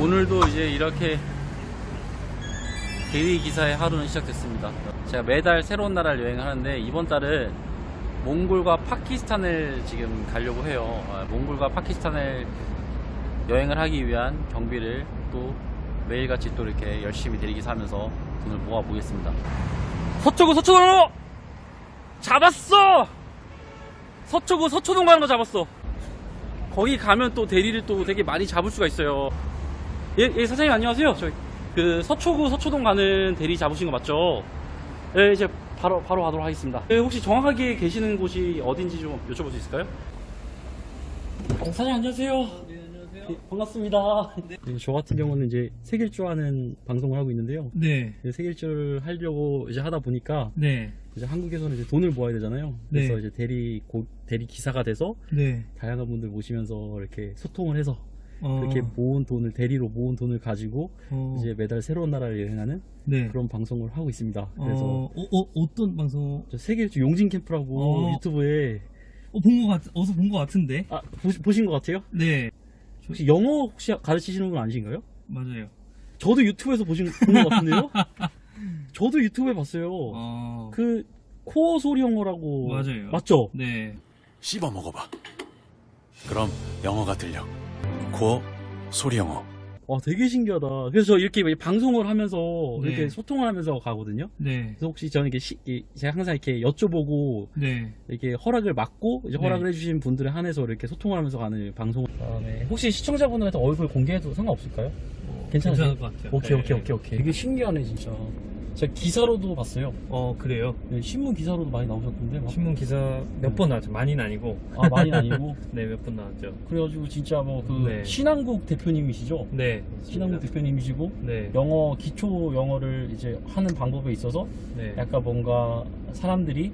오늘도 이제 이렇게 대리 기사의 하루는 시작됐습니다. 제가 매달 새로운 나라를 여행을 하는데 이번 달은 몽골과 파키스탄을 지금 가려고 해요. 아, 몽골과 파키스탄을 여행을 하기 위한 경비를 또 매일같이 또 이렇게 열심히 대리기사 하면서 돈을 모아 보겠습니다. 서초구 서초동 잡았어! 서초구 서초동 가는 거 잡았어. 거기 가면 또 대리를 또 되게 많이 잡을 수가 있어요. 예, 예, 사장님 안녕하세요. 저희 그 서초구 서초동 가는 대리 잡으신 거 맞죠? 예, 이제 바로 바로 가도록 하겠습니다. 예, 혹시 정확하게 계시는 곳이 어딘지 좀 여쭤볼 수 있을까요? 어, 사장님 안녕하세요. 네, 안녕하세요. 예, 반갑습니다. 저 같은 경우는 이제 세길조 하는 방송을 하고 있는데요. 네, 이제 세길조를 하려고 이제 하다 보니까 네, 이제 한국에서는 이제 돈을 모아야 되잖아요. 그래서 네. 이제 대리 고, 대리 기사가 돼서 네. 다양한 분들 모시면서 이렇게 소통을 해서 어, 그렇게 모은 돈을 대리로 모은 돈을 가지고 어, 이제 매달 새로운 나라를 여행하는 네. 그런 방송을 하고 있습니다. 그래서 어, 어, 어, 어떤 방송? 저 세계 일주 용진 캠프라고 어. 유튜브에 어, 본 것 같, 어서 본 것 같은데? 아, 보, 신 것 같아요? 네, 혹시 영어 혹시 가르치시는 분 아니신가요? 맞아요. 저도 유튜브에서 보신 것 같은데요? 저도 유튜브에 봤어요. 어, 그 코어 소리 영어라고 맞아요. 맞죠? 네. 씹어 먹어봐. 그럼 영어가 들려. 코어 소리 영어. 와 되게 신기하다. 그래서 저 이렇게 방송을 하면서 네. 이렇게 소통을 하면서 가거든요. 네, 그래서 혹시 저는 이게 시- 이- 제가 항상 이렇게 여쭤보고 네. 이렇게 허락을 받고 이제 네. 허락을 해주신 분들에 한해서 이렇게 소통을 하면서 가는 방송. 다음에 혹시 시청자분들한테 얼굴 공개해도 상관없을까요? 어, 괜찮으세요? 괜찮을 것 같아요. 오케이 네. 오케이 오케이 오케이. 되게 신기하네 진짜. 제가 기사로도 봤어요. 어, 그래요. 네, 신문 기사로도 많이 나오셨던데. 막. 신문 기사 몇 번 나왔죠. 많이는 아니고. 아 많이 아니고. 네, 몇 번 나왔죠. 그래가지고 진짜 뭐 그 네. 신한국 대표님이시죠? 네. 신한국 대표님이시고 네, 영어 기초 영어를 이제 하는 방법에 있어서 네. 약간 뭔가 사람들이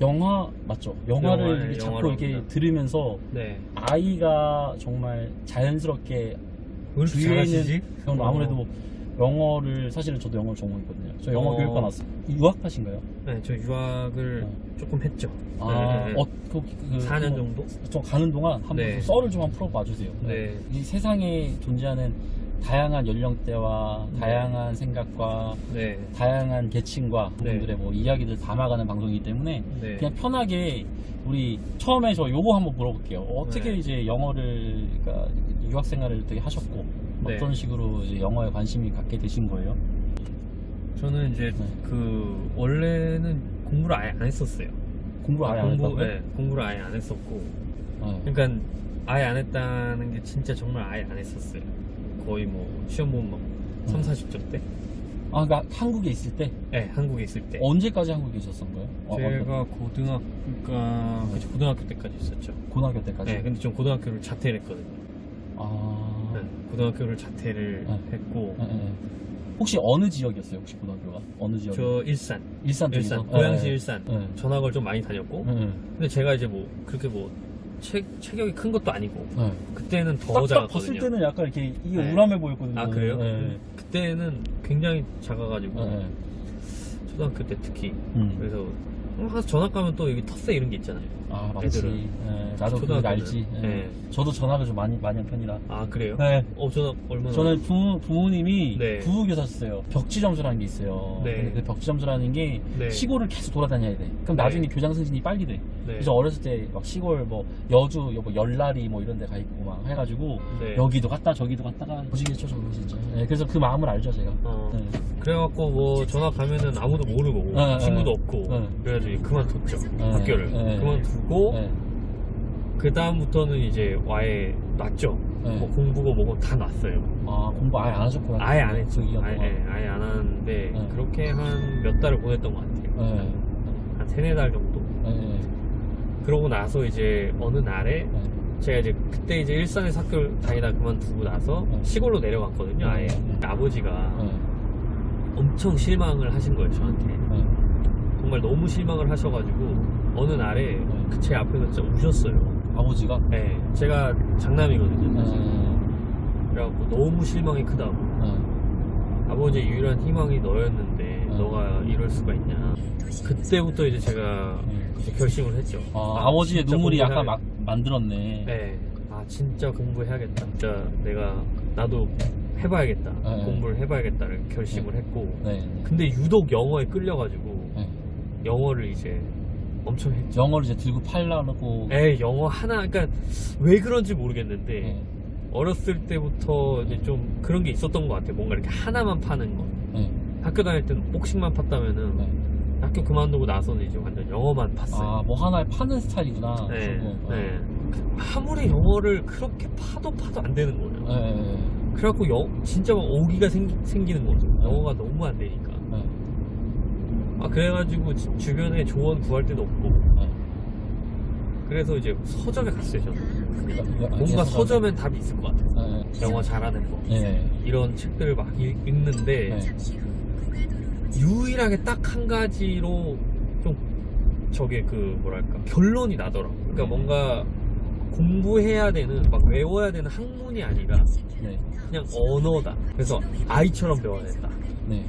영화 맞죠? 영화를 영화, 이렇게 네, 자꾸 이렇게. 들으면서 네. 아이가 정말 자연스럽게 주위에? 있는 그럼 아무래도 영어를 사실은 저도 영어를 전공했거든요. 저 영어 어. 교육과 나왔어요. 유학하신가요? 네, 저 유학을 어. 조금 했죠. 아, 네. 어, 그, 그, 4년 그, 정도? 좀 가는 동안 한번 네. 그 썰을 좀 한번 풀어봐 주세요. 네. 이 세상에 존재하는 다양한 연령대와 네. 다양한 생각과 네. 다양한 계층과 네. 그분들의 뭐 이야기를 담아가는 방송이기 때문에 네. 그냥 편하게 우리 처음에 저 요거 한번 물어볼게요. 어떻게 네. 이제 영어를 그러니까 유학 생활을 되게 하셨고 네. 어떤 식으로 이제 영어에 관심이 갖게 되신 거예요? 저는 이제 네. 그 원래는 공부를 아예 안 했었어요. 공부 아예 안 공부, 했다고요? 네, 공부를 아예 안 했었고, 네. 그러니까 아예 안 했다는 게 진짜 정말 아예 안 했었어요. 거의 뭐 시험 보면 막 3, 40점 때, 아, 그러니까 한국에 있을 때 네, 한국에 있을 때. 언제까지 한국에 거예요? 어, 제가 고등학교가 그쵸, 고등학교 때까지 있었죠. 고등학교 때까지. 네, 근데 좀 고등학교를 자퇴를 했거든요. 아, 네, 고등학교를 자퇴를 네. 했고, 네, 네. 혹시 어느 지역이었어요? 혹시 고등학교가 어느 지역? 저 일산, 일산 쪽에서. 일산, 고양시 네. 일산 네. 전학을 좀 많이 다녔고, 네. 근데 제가 이제 뭐 그렇게 뭐 체, 체격이 큰 것도 아니고 네. 그때는 더 딱, 딱 작았거든요. 봤을 때는 약간 이렇게 이게 네. 우람해 보였거든요. 아 그래요? 네. 그때는 굉장히 작아가지고 네. 초등학교 때 특히 음. 그래서 항상 전학 가면 또 여기 텃세 이런 게 있잖아요. 아 맞지. 애들은. 네, 나도 그거 초등학교는. 알지. 네. 네. 저도 전학을 좀 많이 많이 한 편이라. 아 그래요? 네. 어 전학 얼마나? 저는 부모, 부모님이 네. 부교사셨어요. 벽지점수라는 게 있어요. 네. 근데 그 벽지점수라는 게 네. 시골을 계속 돌아다녀야 돼. 그럼 네. 나중에 교장 승진이 빨리 돼. 네. 그래서 어렸을 때 막 시골 뭐 여주, 뭐 열라리 뭐 이런 데 가 있고 막 해가지고 네. 여기도 갔다 저기도 갔다가 보시겠죠 저거 진짜. 네, 그래서 그 마음을 알죠 제가. 어. 네. 그래갖고 뭐 전학 가면은 아무도 모르고 네, 친구도 네. 없고 네. 그래 가지고 그만뒀죠 네. 학교를 네. 그만두고 네. 그 다음부터는 이제 와에 놨죠. 네. 뭐 공부고 뭐고 다 놨어요. 아 공부 아예 안 하셨구나. 아예 안 했죠. 그 2년 아예. 아예 안 하는데 네. 그렇게 한 몇 달을 보냈던 것 같아요. 네. 한 세네 달 정도. 그러고 나서 이제 어느 날에 네. 제가 이제 그때 이제 일산에서 학교를 다니다 그만두고 나서 네. 시골로 내려갔거든요. 아예 네. 아버지가 네. 엄청 실망을 하신 거예요 저한테. 네. 정말 너무 실망을 하셔가지고 어느 날에 네. 그제 앞에서 진짜 우셨어요. 아버지가. 네, 제가 장남이거든요. 네. 사실. 그래갖고 너무 실망이 크다고. 네. 아버지의 유일한 희망이 너였는데 네. 너가 이럴 수가 있냐. 그때부터 이제 제가 네. 이제 결심을 했죠. 아, 아버지의 진짜 눈물이 약간 공부해야- 막 만들었네. 네. 아 진짜 공부해야겠다. 진짜 내가 나도 해봐야겠다 네. 공부를 해봐야겠다를 결심을 했고 네. 근데 유독 영어에 끌려가지고 네. 영어를 이제 엄청 했죠 영어를 이제 들고 팔라고. 에이 영어 하나 그러니까 왜 그런지 모르겠는데 네. 어렸을 때부터 이제 좀 그런 게 있었던 것 같아요 뭔가 이렇게 하나만 파는 거 네. 학교 다닐 때는 복싱만 팠다면은 네. 학교 그만두고 나서는 이제 완전 영어만 팠어요 아, 뭐 하나에 파는 스타일이구나. 네, 저거. 네. 아무리 영어를 그렇게 파도 파도 안 되는 거예요. 네. 네. 그래갖고 영, 진짜 막 오기가 생기, 생기는 거죠. 네. 영어가 너무 안 되니까. 네. 아 그래가지고 지- 주변에 조언 구할 데도 없고. 네. 그래서 이제 서점에 갔어요. 저는. 네. 뭔가 서점엔 답이 있을 것 같아요. 네. 영어 잘하는 법. 네. 이런 책들을 막 읽, 읽는데 네. 유일하게 딱 한 가지로 좀 저게 그 뭐랄까 결론이 나더라고. 그러니까 네. 뭔가 공부해야 되는 막 외워야 되는 학문이 아니라 네. 그냥 언어다. 그래서 아이처럼 배워야 된다. 네.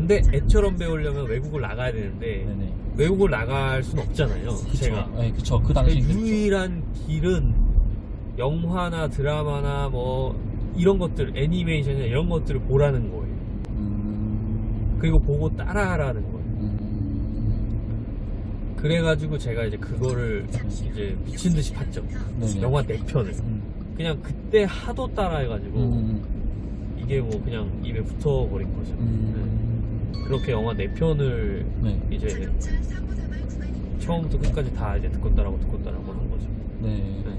근데 애처럼 배우려면 외국을 나가야 되는데 네. 네. 외국을 나갈 순 없잖아요. 제가 네, 그쵸. 그 당시 유일한 길은 영화나 드라마나 뭐 이런 것들 애니메이션이나 이런 것들을 보라는 거예요. 음. 그리고 보고 따라하라는 거예요. 음. 그래가지고 제가 이제 그거를 이제 미친 듯이 봤죠. 네네. 영화 네 편을. 음. 그냥 그때 하도 따라해가지고 음. 이게 뭐 그냥 입에 붙어버린 거죠. 음. 네. 그렇게 영화 네 편을 네. 이제 처음부터 끝까지 다 이제 듣고 따라고 듣고 따라고 한 거죠. 네. 네.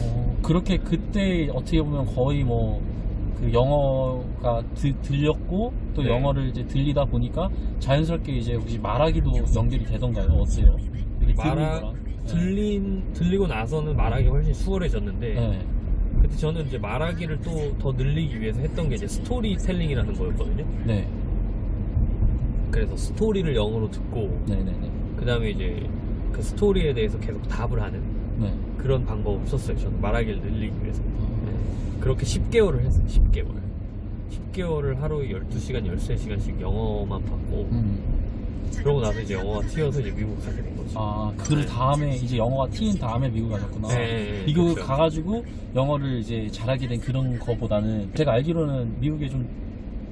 어, 그렇게 그때 어떻게 보면 거의 뭐 그 영어가 드- 들렸고 또 네. 영어를 이제 들리다 보니까 자연스럽게 이제 혹시 말하기도 연결이 되던가요? 어때요? 말하? 들린 들리고 나서는 말하기 훨씬 수월해졌는데 네. 그때 저는 이제 말하기를 또 더 늘리기 위해서 했던 게 이제 스토리텔링이라는 거였거든요. 네. 그래서 스토리를 영어로 듣고 네. 네. 네. 그 다음에 이제 그 스토리에 대해서 계속 답을 하는 네. 그런 방법을 썼어요. 저는 말하기를 늘리기 위해서. 어, 네. 그렇게 10개월을 했어요. 10개월. 10개월을 하루에 12시간, 13시간씩 영어만 받고 음. 그러고 나서 이제 영어가 튀어서 이제 미국 가게 된 거죠. 아, 그 네. 다음에 이제 영어가 튀인 다음에 미국 가셨구나. 네, 미국 그렇죠. 가가지고 영어를 이제 잘하게 된 그런 거보다는 제가 알기로는 미국에 좀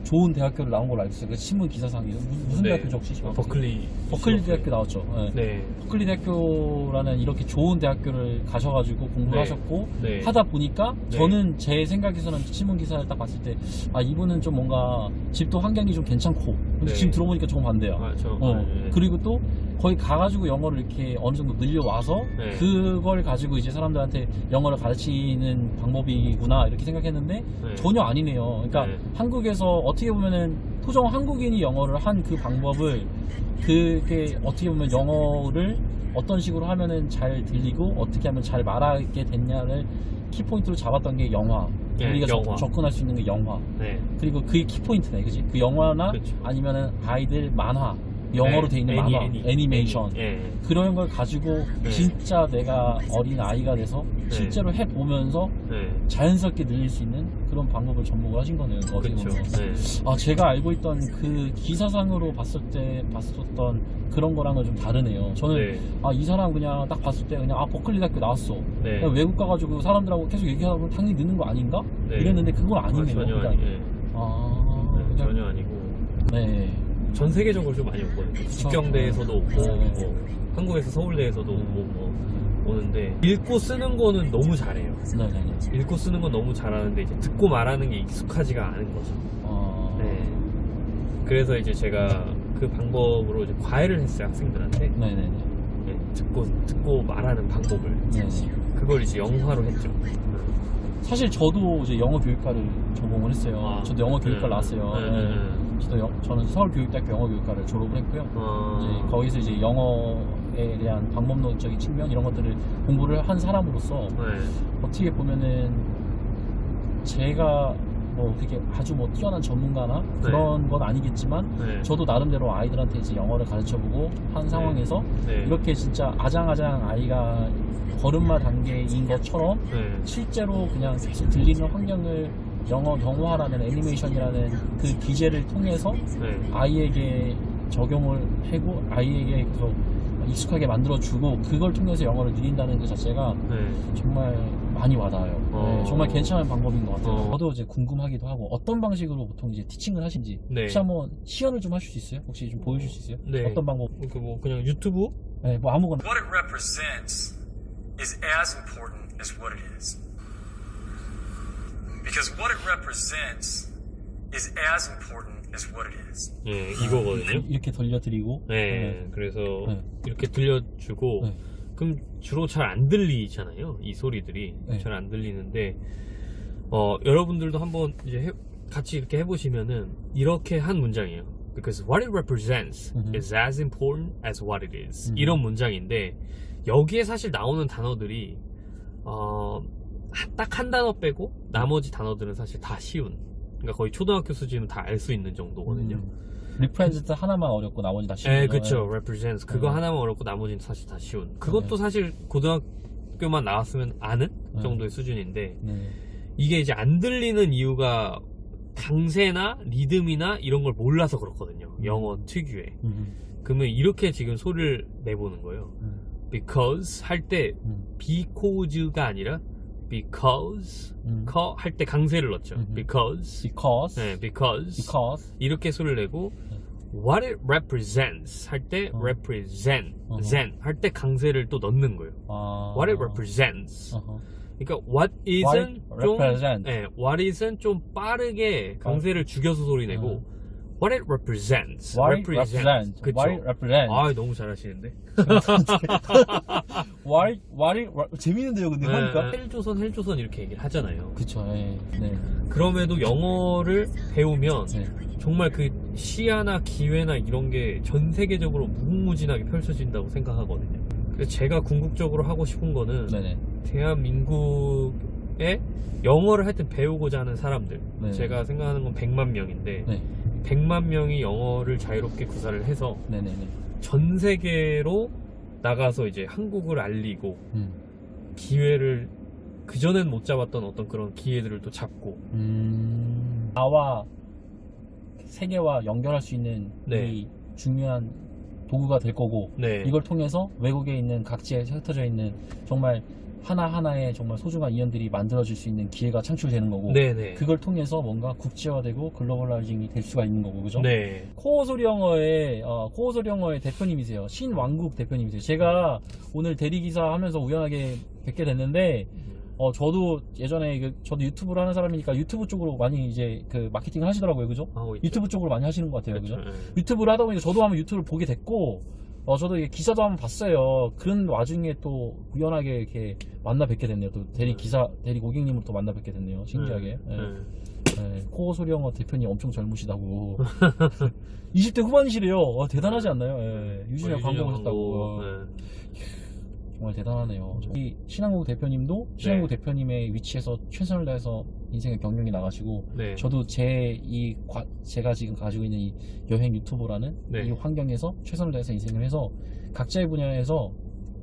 좋은 대학교를 나온 걸로 알고 있어요. 그 신문 기사상에 무슨, 무슨 네. 대학교죠 혹시? 어, 버클리. 버클리 대학교 나왔죠. 네. 네. 버클리 대학교라는 이렇게 좋은 대학교를 가셔가지고 공부를 네. 하셨고 네. 하다 보니까 네. 저는 제 생각에서는 신문 기사를 딱 봤을 때 아 이분은 좀 뭔가 집도 환경이 좀 괜찮고 근데 네. 지금 들어보니까 조금 반대야. 아, 저, 어, 아, 네. 그리고 또 거기 가가지고 영어를 이렇게 어느 정도 늘려와서 네. 그걸 가지고 이제 사람들한테 영어를 가르치는 방법이구나 이렇게 생각했는데 네. 전혀 아니네요. 그러니까 네. 한국에서 어떻게 보면은 토종 한국인이 영어를 한 그 방법을 그게 어떻게 보면 영어를 어떤 식으로 하면은 잘 들리고 어떻게 하면 잘 말하게 됐냐를 키포인트로 잡았던 게 영화. 네, 우리가 접- 영화. 접근할 수 있는 게 영화. 네. 그리고 그게 키포인트네, 그지? 그 영화나 그쵸. 아니면은 아이들 만화, 영어로 네. 돼 있는 애니, 만화, 애니. 애니메이션. 예. 그런 걸 가지고 네. 진짜 내가 어린 아이가 돼서 네. 실제로 해 보면서 네. 자연스럽게 늘릴 수 있는 그런 방법을 접목을 하신 거네요. 어떻게 그렇죠. 보면. 네. 아, 제가 알고 있던 그 기사상으로 봤을 때 봤었던 그런 거랑은 좀 다르네요. 저는 네. 아, 이 사람 그냥 딱 봤을 때 그냥 아, 버클리 대학교 나왔어. 네. 그냥 외국 가가지고 사람들하고 계속 얘기하다 보면 당연히 느는 거 아닌가? 네. 이랬는데 그건 아, 아니네요. 전혀 그냥, 아니. 예. 아, 네, 그냥- 전혀 아니고 네. 전 세계적으로 좀 많이 오거든요. 직경대에서도 오고 네. 뭐 한국에서 서울대에서도 오고 뭐 오는데 읽고 쓰는 거는 너무 잘해요. 네 네 네. 읽고 쓰는 건 너무 잘하는데 이제 듣고 말하는 게 익숙하지가 않은 거죠. 어, 네. 그래서 이제 제가 그 방법으로 이제 과외를 했어요 학생들한테 네 네 네. 네, 듣고 듣고 말하는 방법을 네 네. 그걸 이제 영화로 했죠. 사실 저도 이제 영어 교육과를 전공을 했어요. 아, 저도 영어 교육과 네. 나왔어요. 네, 네. 네, 네. 저도 영- 저는 서울교육대학교 영어교육과를 졸업을 했고요. 어, 이제 거기서 이제 영어에 대한 방법론적인 측면 이런 것들을 공부를 한 사람으로서 네. 어떻게 보면은 제가 뭐 그게 아주 뭐 뛰어난 전문가나 그런 건 아니겠지만 네. 저도 나름대로 아이들한테 이제 영어를 가르쳐보고 한 상황에서 네. 이렇게 진짜 아장아장 아이가 걸음마 단계인 것처럼 네. 실제로 그냥 들리는 환경을 영어 영화라는 애니메이션이라는 그 기제를 통해서 네. 아이에게 적용을 하고 아이에게 계속 익숙하게 만들어주고 그걸 통해서 영어를 늘린다는 것 자체가 네. 정말 많이 와닿아요. 어. 네, 정말 괜찮은 방법인 것 같아요. 어. 저도 이제 궁금하기도 하고 어떤 방식으로 보통 이제 티칭을 하신지 네. 혹시 한번 시연을 좀 하실 수 있어요? 혹시 좀 보여줄 수 있어요? 네. 어떤 방법? 그 뭐 그냥 유튜브 네, 뭐 아무거나. What it represents is as important as what it is. Because what it represents is as important as what it is. 예 이거거든요. 이렇게 돌려드리고. 네, 그래서 네. 이렇게 들려주고 네. 그럼 주로 잘 안 들리잖아요. 이 소리들이 네. 잘 안 들리는데 어, 여러분들도 한번 이제 해- 같이 이렇게 해보시면은 이렇게 한 문장이에요. Because what it represents 음흠. is as important as what it is. 음흠. 이런 문장인데 여기에 사실 나오는 단어들이 어, 딱 한 단어 빼고 나머지 단어들은 사실 다 쉬운. 그러니까 거의 초등학교 수준은 다 알 수 있는 정도거든요. 리프레젠트 하나만 어렵고 나머지 다 쉬운 네, 거죠. 그쵸. represents. 그거 네. 하나만 어렵고 나머지는 사실 다 쉬운. 그것도 네. 사실 고등학교만 나왔으면 아는 네. 정도의 수준인데, 네. 이게 이제 안 들리는 이유가 강세나 리듬이나 이런 걸 몰라서 그렇거든요. 영어 특유의. 음, 그러면 이렇게 지금 소리를 내보는 거예요. 음, because 할 때 음, because가 아니라 because 음. 커할때 강세를 넣죠. 음흠. because. Because. 네, because. Because. 이렇게 소리를 내고 네. what it represents 할 때 어. represent 어허. zen 할 때 강세를 또 넣는 거예요. 아. what it represents. 어허. 그러니까 what What is은 it 좀 represents. 네, what is은 좀 빠르게 강세를 죽여서 소리 내고 what it represents. What it represents. 그쵸. What it represents. 아, 너무 잘하시는데. What it, what it, 재밌는데요, 근데 하니까? 네, 헬조선 헬조선 이렇게 얘기를 하잖아요. 그쵸, 예. 네. 그럼에도 영어를 배우면 네. 정말 그 시야나 기회나 이런 게 전 세계적으로 무궁무진하게 펼쳐진다고 생각하거든요. 그래서 제가 궁극적으로 하고 싶은 거는 네네. 대한민국에 영어를 하여튼 배우고자 하는 사람들. 네. 제가 생각하는 건 100만 명인데 네. 100만 명이 영어를 자유롭게 구사를 해서 네네네. 전 세계로 나가서 이제 한국을 알리고 음. 기회를 그전엔 못 잡았던 어떤 그런 기회들을 또 잡고 음. 나와 세계와 연결할 수 있는 네. 이 중요한 도구가 될 거고, 네. 이걸 통해서 외국에 있는 각지에 흩어져 있는 정말 하나하나의 정말 소중한 인연들이 만들어질 수 있는 기회가 창출되는 거고, 네네. 그걸 통해서 뭔가 국제화되고 글로벌라이징이 될 수가 있는 거고, 그죠? 네. 코어소리 영어의 어, 코어소리 영어의 대표님이세요. 신왕국 대표님이세요. 제가 오늘 대리기사 하면서 우연하게 뵙게 됐는데 어 저도 예전에 그 저도 유튜브를 하는 사람이니까 유튜브 쪽으로 많이 이제 그 마케팅을 하시더라고요. 그죠? 하고 있죠. 유튜브 쪽으로 많이 하시는 것 같아요. 그죠? 그렇죠. 네. 유튜브를 하다 보니까 저도 한번 유튜브를 보게 됐고 어 저도 기사도 한번 봤어요. 그런 와중에 또 우연하게 이렇게 만나 뵙게 됐네요. 또 대리 기사 대리 고객님을 또 만나 뵙게 됐네요. 신기하게. 네. 예. 네. 네, 코어소리 영어 대표님 엄청 젊으시다고. 20대 후반이시래요. 와, 대단하지 않나요? 예, 유진이랑 광고 네. 정말 대단하네요. 이 신한국 대표님도 신한국 대표님의 위치에서 최선을 다해서 인생의 경륜이 나가시고 네. 저도 제 이 제가 지금 가지고 있는 이 여행 유튜버라는 네. 이 환경에서 최선을 다해서 인생을 해서 각자의 분야에서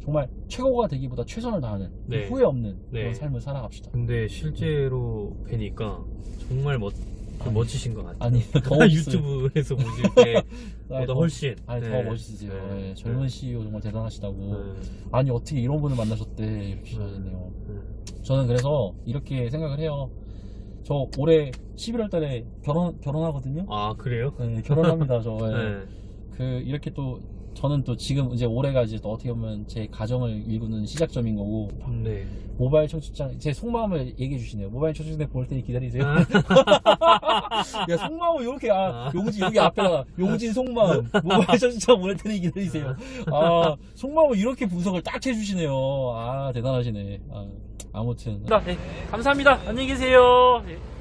정말 최고가 되기보다 최선을 다하는 네. 후회 없는 네. 그런 삶을 살아갑시다. 근데 실제로 뵈니까 정말 멋, 좀 아니, 멋지신 것 같아요. 아니 더. 유튜브에서 보실 때보다 훨씬. 아니 네. 더 멋있으세요. 네. 예, 젊은 CEO 정말 대단하시다고. 네. 아니 어떻게 이런 분을 만나셨대 이렇게 하셨네요. 네. 저는 그래서 이렇게 생각을 해요. 저 올해 11월 달에 결혼 결혼하거든요. 아 그래요? 네, 결혼합니다. 저 예. 네. 그 이렇게 또 저는 또 지금 이제 올해가 이제 또 어떻게 보면 제 가정을 일구는 시작점인 거고 네. 모바일 청취장 제 속마음을 얘기해 주시네요. 모바일 청취장 볼 테니 기다리세요. 아. 야 속마음을 이렇게 아 아. 용진 여기 앞에다가 용진 속마음 모바일 청취장 볼 테니 기다리세요. 아 속마음을 이렇게 분석을 딱 해주시네요. 아 대단하시네. 아, 아무튼 네. 감사합니다. 안녕히 계세요. 예.